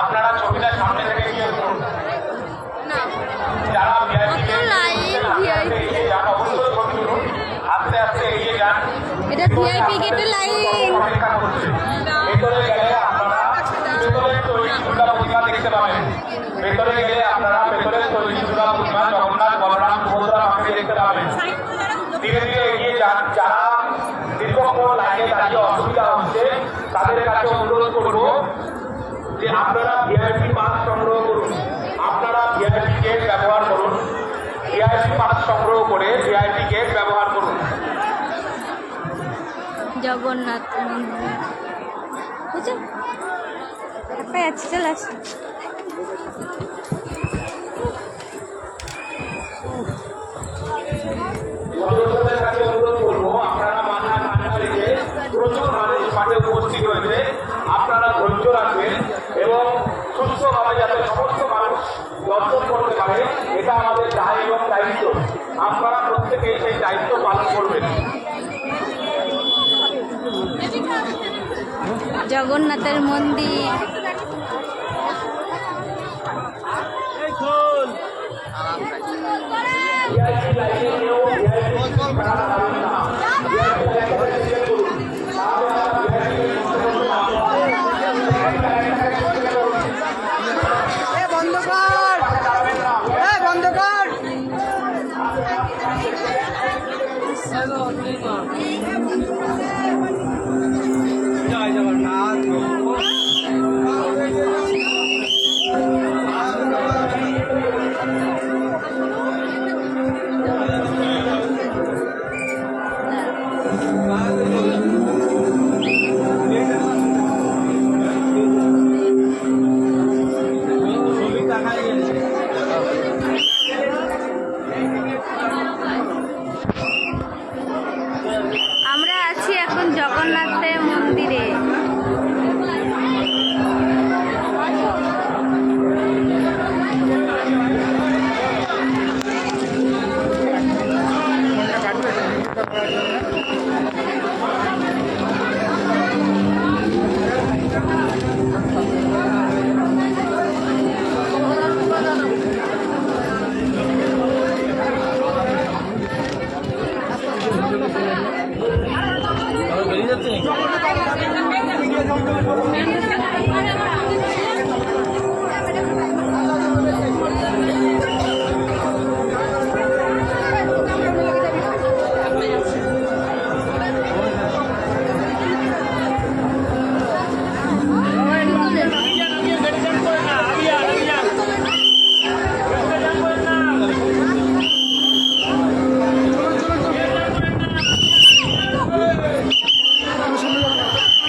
আপনারা ছবিটা সামনে থেকে গিয়ে করুন যারা আস্তে আস্তে এগিয়ে যান এটা ভিআইপি গেটের লাইন। ভেতরে গেলে আপনারা ভেতরের তৈরি দুর্গা প্রতিমা দেখতে পাবেন। ভেতরে গেলে আপনারা ভেতরের তৈরি দুর্গা প্রতিমা জগন্নাথ বলরাম সুভদ্রা মাকে দেখতে পাবেন। ধীরে ধীরে এগিয়ে যান। যারা দীর্ঘক্ষণ লাইনে দাঁড়িয়ে অসুবিধা হচ্ছে তাদের কাছে অনুরোধ করব ভিআইপি পাস সংগ্রহ করে ভিআইপি গেট ব্যবহার করুন। জগন্নাথ মন্দির। বুঝছ একটা আছে চলে উপস্থিত হয়েছে। আপনারা ধৈর্য রাখবেন এবং সুস্থভাবে যাতে সমস্ত মানুষ দর্শন করতে পারে এটা আমাদের জগন্নাথের মন্দির। Hello, Lima. Cho 儿